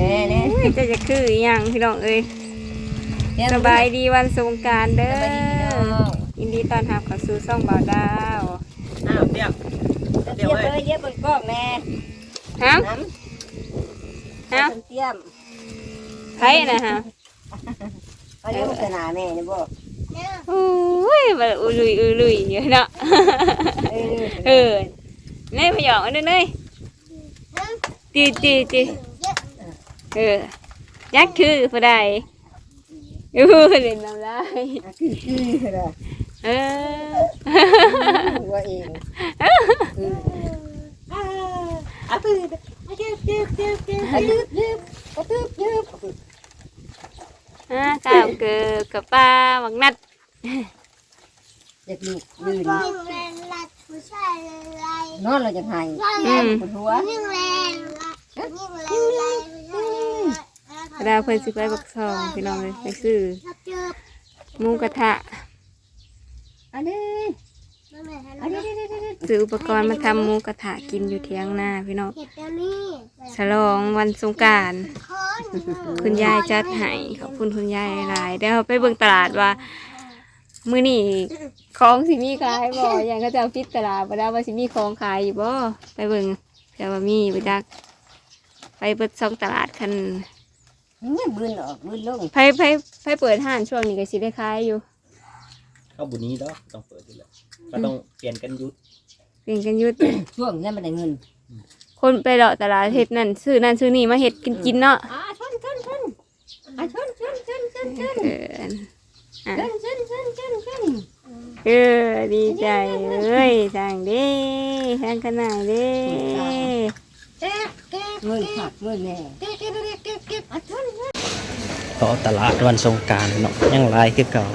น่แน่เอ้ยจะจะคืออหย่างพี่น้องเอ้ยแน่สบายดีวันสงกรารเด้สอบายดีพี่น้อง ยินดีต้อนรับเข้าสู่ช่องบ่าวดาวอ้าวเดี๋ยวเทียบเลยเทียบบนกล้องแม่ฮะน้ฮะำเทียมไผนะฮะเขาเรียกว่าสนาแม่นี่บ่โอ้ยมาอุลุยอุลุยอยู่เนาะ เออเออเน่พยองอันนึงเน่จีจีจี เออยักษ์คือผู้ใดอู้เล่นน้ำลายคือคือเลยเออหัวเองคืออะตื่นเจ็บเจ็บเจ็บเจ็บอายืดยืดกระตืบยืดฮะข้าวเกลือกับปลาหมักนัดเด็กลูกยืนยิ่งแรงรัดผู้ชายอะไรนอนเราจะหายอืมปวดหัวยิ่งแรงรัดยิ่งแรงรั ดผู้ชายอะไรดาวเพิ่นสิไปบักซองพี่น้องเลยไปซื้อถ้าเจอหมูกระทะอันนี้ไม่แม่ทันอันนี้นี่นี่นี่ซื้ออุปกรณ์มาทำหมูกระทะกินอยู่เที่ยงหน้าพี่น้องเห็ดตัวนี้ฉลองวันสงกรารค้อนคุณยายจัดให้ขอบคุณคุณยายหลายเดี๋ยวไปเบิ่งตลาดว่า มื้อนี้ของสิมีขายบ่อย่างเขาจะเอาปิดตลาดบ่ได้ว่าสิมีของขายอยู่บ่ไปเบิ่งเผื่อว่ามีบ่จัก ไปเบิดซองตลาดคัน นี่บืนออกบืนลงไผไผไผเปิดห้านช่วงนี้ก็สิได้ขายอยู่เข้าบุญนี้เนาะต้องเปิดอยู่แล้วก็ต้องเปลี่ยนกันยุดเปลี่ยนกันอยุด ช่วงนี้มันได้เงินคนไปเลาะตลาดเฮ็ดนั่นซื้อนั่นซื้อนี่มาเฮ็ดกินกินเนาะอ่าชนชนชนอ่าชนชนชนชนชนเอออะชนชนชนชนชนเออดีใจเอ้ยทางเด้ทางขนาดเด้ เก็บเก็บเงินผักเงินแน่ต่อตลาดวันสงการเนาะยังลายคือเก่า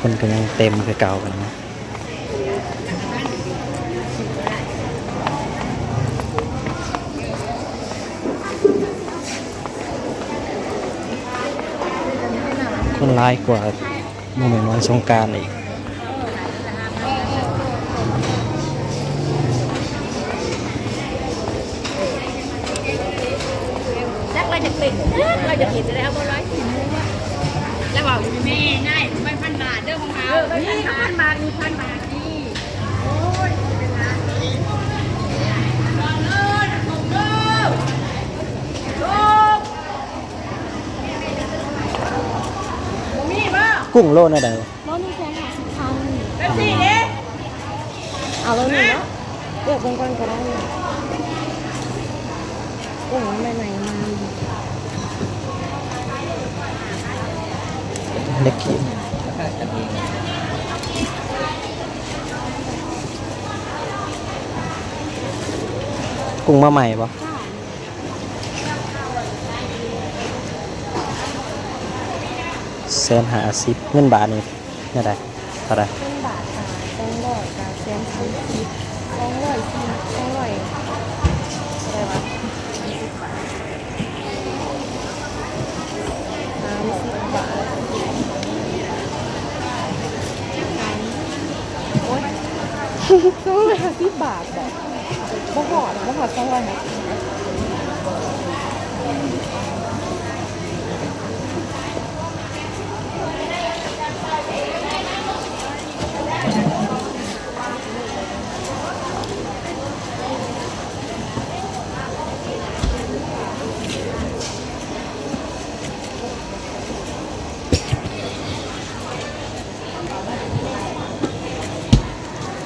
คนก็ยังเต็มคือเก่ากันนะคนลายกว่ามเมนต์วันสงการอีก เราจะปิดเราจะปิดจะได้เอาบ่ร้อยแล้วบอกแม่ง่ายไม่พันบาทเด้อของเขานี่พันบาทมีพันบาทนี่กุ้งโลน่ะใดเอาแล้วหนูเนาะเลือกเป็นก้อนก็ได้กุ้งใหม่ๆมา เล็กขีดกุ้งมาใหม่ปะเซนหาสิบเงินบาทนี่นี่ได้เท่าไร สองร้อยห้าสิบบาทแบบบ่หอดบ่หอดสองร้อยห้า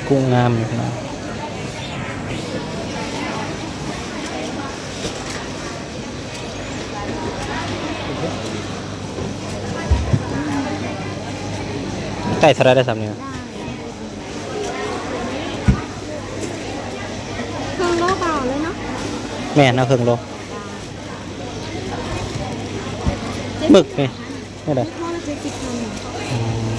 กุ้งงามอยู่นะไก่เท่าไรได้สามเนี่ยเครื่องโลเบาเลยเนาะแม่นเอาเครื่องโลหมึกนี่ไม่ได้ พ่อเราจะจิบทำ อืม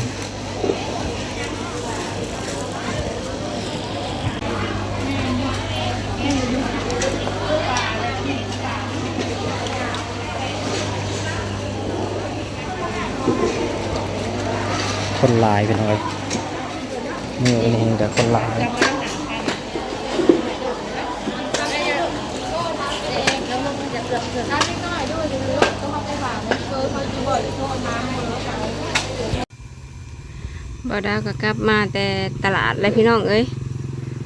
คนลายเป็นไงนี่เองแต่คนลายถ้าได้กะบอกจะโทรมาให้บ่ดาวก็กลับมาแต่ตลาดเลยพี่น้องเอ้ย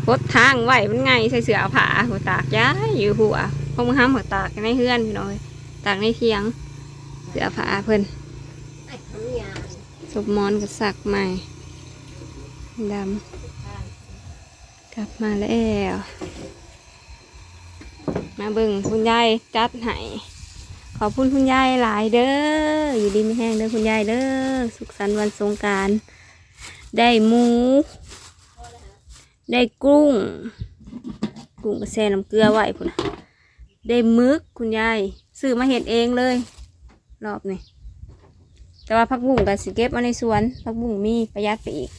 รถทางไหวมันไงใส่เสื้อผ้าหัวตากย้ายอยู่หัวพวกมึงห้ามหัวตากในเฮือนพี่น้องเอ้ยตากในเทียง เสื้อผ้าเพิ่น สบมอนกับสักใหม่ดำกลับมาแล้ว มาบิ่งคุณยายจัดให้ขอบคุณคุณยายหลายเด้ออยู่ดีไม่แห้งเด้อคุณยายเด้อสุขสันต์วันสงการได้หมู ได้กุ้ง กุ้งกระแซน้ำเกลือไว้พุ่นะได้มึกคุณยายซื้อมาเห็ดเองเลย รอบนี้ แต่ว่าผักบุ้งกับสิเก็บมาในสวนผักบุ้งมีประหยัดไปอีก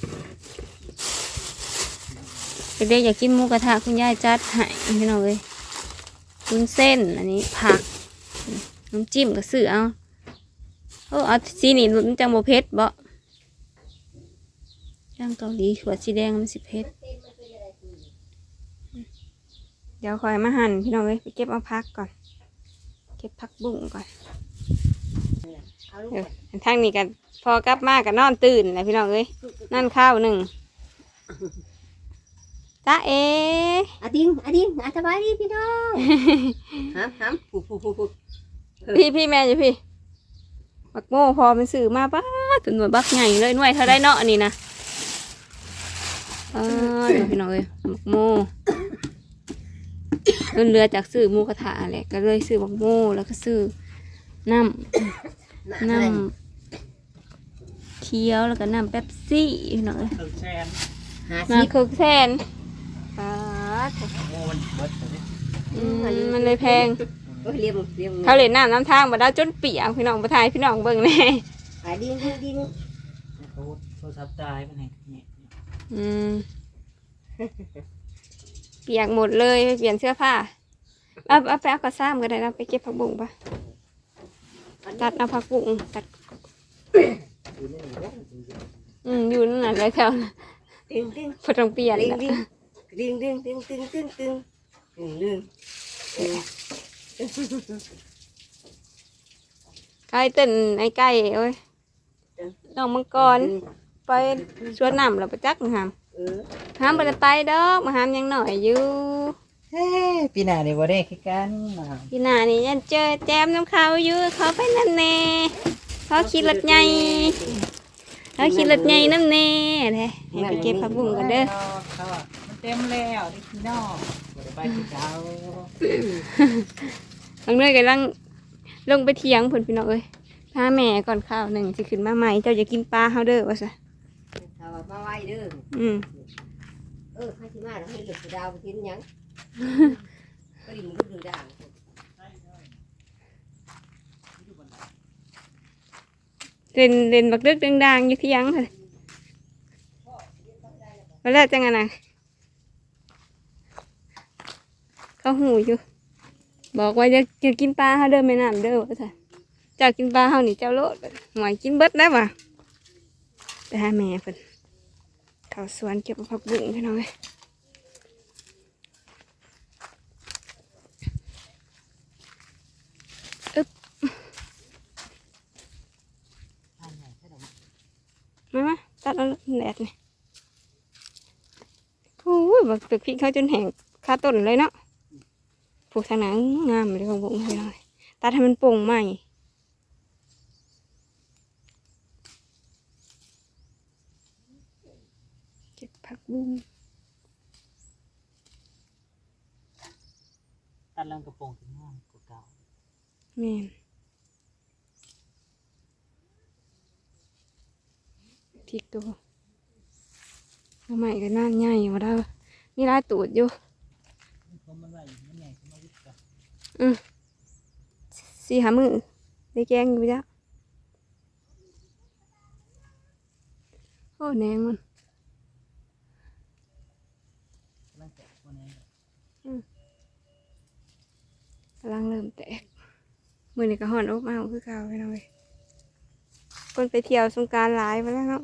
เด็กๆอยากกินหมูกระทะคุณยายจัดให้พี่น้องเลยคุนเส้นอันนี้ผักน้ำจิ้มก็ซื้อเอาเออเอาสีนี่มันจังโบเผ็ดบ่ย่างเกาหลีขวดสีแดงมันสิเผ็ดเดี๋ยวคอยมาหั่นพี่น้องเลยไปเก็บเอาพักก่อน เก็บผักบุ้งก่อน เอาลูกเออทางนี้กันพอกลับมากันนอนตื่นเลยพี่น้องเอ้ยนั่นข้าวหนึ่งตาเออาดิงอาดิงอาสบายดีพี่น้องห้ามห้ามฟูฟูฟูฟูพี่พี่แม่อยู่พี่บักโม่พอมันสื่อมาป้าถึงหน่วยบักใหญ่เลยหน่วยเท่าได้เนาะอันนี้นะเออเดี๋ยวพี่น้องเอ้ยบักโม่เงินเรือจากซื้อหมูกระทะแหละก็เลยซื้อบักโม่แล้วก็ซื้อน้ำ น้ำเคี้ยวแล้วก็น้ำเป๊ปซี่พี่น้องเอ้ยตึกแซนหามาสิบคึกแทนอ่าโอ้มันเบิดเลยอืมมันเลยแพง โอ้ยเรียมเรียมเขาเล่นน้ำน้ำทางมาได้จนเปียกพี่น้องประทายพี่น้องเบิ่งแน่อาดิงดิงโทรโทรศัพท์ตายมันเองเนี่ยอืมเปียกหมดเลยไปเปลี่ยนเสื้อผ้าเอาเอาไปเอากระซ้ำก็ได้นะไปเก็บผักบุ้งปะ ตัดเอาผักบุ้งตัด อืมอยู่นั่นน่ะเลยแถวน่ะดิงดิงพอต้องเปลี่ยนดิงละดิงดิงดิงดิงดิงดิงดิงดิงดิงดิงไก่เต้นไอ้ไก่เอ้ยน้องมังกรไปสวนน้ำเราไปจักหามเออ ห้ามไปไปดอกมาห้ามยังหน่อยอยู่ เฮ้ยปีหน้านี่บ่ได้คือกันนะครับพี่หนานี่ยันเจอแจมน้ำเขาอยู่เขาไปนั่นแน่เขาขี่รถใหญ่เขาขี่รถใหญ่น้ำแน่เด้ให้ไปเก็บผักบุ้งกันเด้อเขาอะมันเต็มแล้วได้พี่น้องบ่ได้ไปคือเก่าบางเนื่อยกำลังลงไปเถียงผลพี่น้องเอ้ยพาแม่ก่อนข้าวหนึ่งจะขึ้นมาใหม่เจ้าจะกินปลาเฮาเด้อว่าซะถ้าว่ามาไว้เด้ออืม เออข้าชิมาแล้วให้เด็กดาวไปกินหยัง ก็ดิมันก็ดูด่างเล่นเล่นบักดึกดังๆอยู่ที่ยงเลยแล้วแล้วจังไงนะเขาหูอยู่ บอกว่าจะจะกินปลาเฮาเด้อแม่น้ำเด้อว่าซะเจ้ากินปลาเฮานี่เจ้าโลดหมอยกินเบิดได้ป่ะไปหาแม่เพิ่นเขาสวนเก็บผักบุ้งพี่น้องเอ้ย มามาตัดเอาแดดนี่โอ้ยบักตึกพริกเขาจนแห้งคาต้นเลยเนาะผูกทางหนังงามเลยของผมพี่น้อยตัดให้มันโป่งใหม่เก็บผักบุ้งตัดเรื่องกระโปรงถึงห้องกว่าเก่าแม่นพ ริกตัวทำไมก็น่าใหญ่มาได้วนี่ร้ายตูดอยู่อืมสี่หามือได้แกงอยู่จ้ะโอ้แนงมันกำลังแตะตัวนี้กำลังเริ่มแตกมือนี่ก็ห่อนอบอ้าวคือเก่าไปหน่อย คนไปเที่ยวสงการหลายไปแล้วเนาะ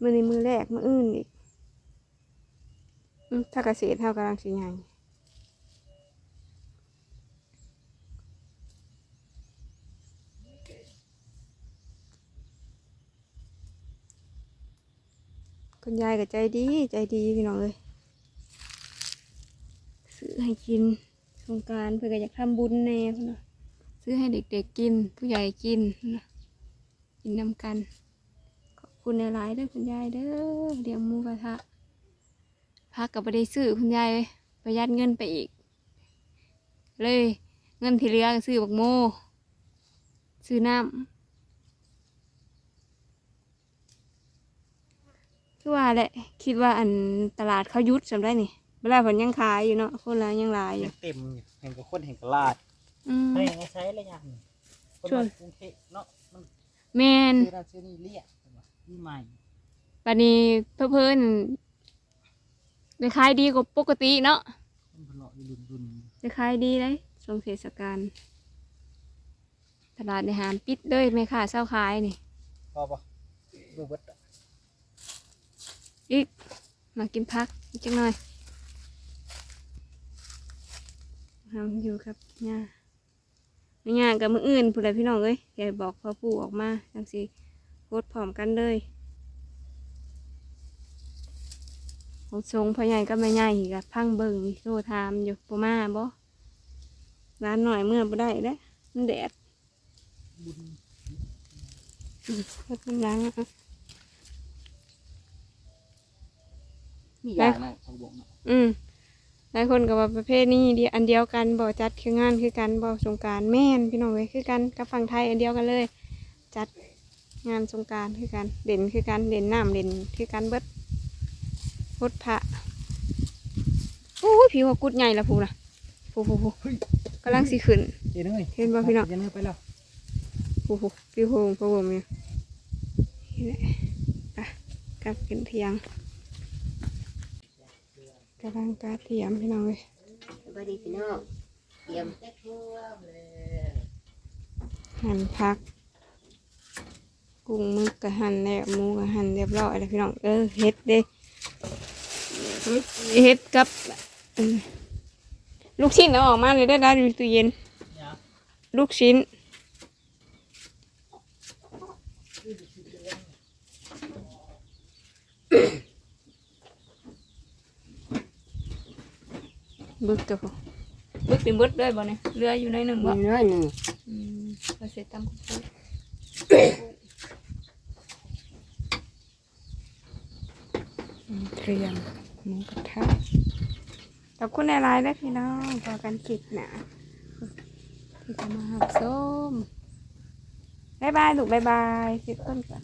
มือในมือแรกมืออื่นอีกถ้าเกษตรเท่ากำลังสิใหญ่คนณยายก็ใจดีใจดีพี่น้องเลยซื้อให้กินสงการเพื่อจะทำบุญแน่พี่น้องซื้อให้เด็กๆกิน ผู้ใหญ่กินนะ กินนำกัน ขอบคุณในหลายๆเด้อคุณยายเด้อเลี้ยงหมูกระทะพักกับไปได้ซื้อคุณยายเลยประหยัดเงินไปอีก เลยเงินที่เหลือก็ซื้อบักโมซื้อน้ำคือว่าแหละคิดว่าอันตลาดเขายุดสำได้นี่เวลาผลยังขายอยู่เนาะคนละยังหลายอยู่ ยังเต็มอยู่เห็นกับคนเห็นกับลาดอืมเฮ้ยไม่ใช้เลยยังคนชวนมากรุงเทพเนาะมัน แมนซื้อนั่นซื้อนี่เรียกนี่ใหม่ปันนี้เพื่อเพิ่นได้ขายดีกว่าปกติเนาะมันพลออยู่รุนรุนได้ขายดีเลยช่วงเทศกาลตลาดในหามปิดเลยแม่ค้าเศร้าขายนี่พอปะดูเบิดอะอีกมากินพักอีกจังหน่อยทำอยู่กับย่าไม่ย่ากับมืออื่นผู้ใดพี่น้องเอ้ยแกบอกพ่อปู่ออกมาจังสิโพดพร้อมกันเลยของทรงพ่อใหญ่ก็ไม่ใหญ่กับพังเบิ่งโซทามอยู่ปมาบ่ร้านหน่อยเมื่อบ่ได้เด้อมันแดดอืมรถมันล้างอะมีอย่างนะทางบงเนาะอืม หลายคนก็ว่าประเภทนี้เดียวอันเดียวกันบ่จัดคืองานคือกันบ่สงกรารแม่นพี่น้องเว้ยคือกันกับฝั่งไทยอันเดียวกันเลย จัดงานสงกรารคือกันเด่นคือกันเด่นน้ำเด่นคือกันเบิดพุทธะโอ้ยผิวเขากุดใหญ่ละพูนะพูพูพูกำลังสิขึ้นเดี๋ยวนึงเลยเห็นบ่พี่น้องเดี๋ยวนึงไปแล้วพูพูผิวโฮงพะวงเนี่ยนี่แหละไปกลับขึ้นเทียง กำลังกาเทียมพี่น้องเว้ยสวัสดีพี่น้องเตรียมหั่นพัก กุ้งหมึกกะหั่นแล้วหมูกะหั่นเรียบร้อยแล้วพี่น้องเออเฮ็ดเด้เฮ็ดกับอืมลูกชิ้นเอาออกมาเลยได้ได้อยู่ตู้เย็น ลูกชิ้น บึกกับผมบึกเป็นบึดด้วยบ่เนี่ยเรืออยู่ในหนึ่งบ่มีน้อยหนึ่งอืมก็เสร็จตามคุกอืมเตรียมหมูกระทะขอบคุณในไลน์ด้วยพี่น้องพอกันคลิปหนาที่จะมาหักส้มบายบายลูกบายบายคลิปต้นก่อน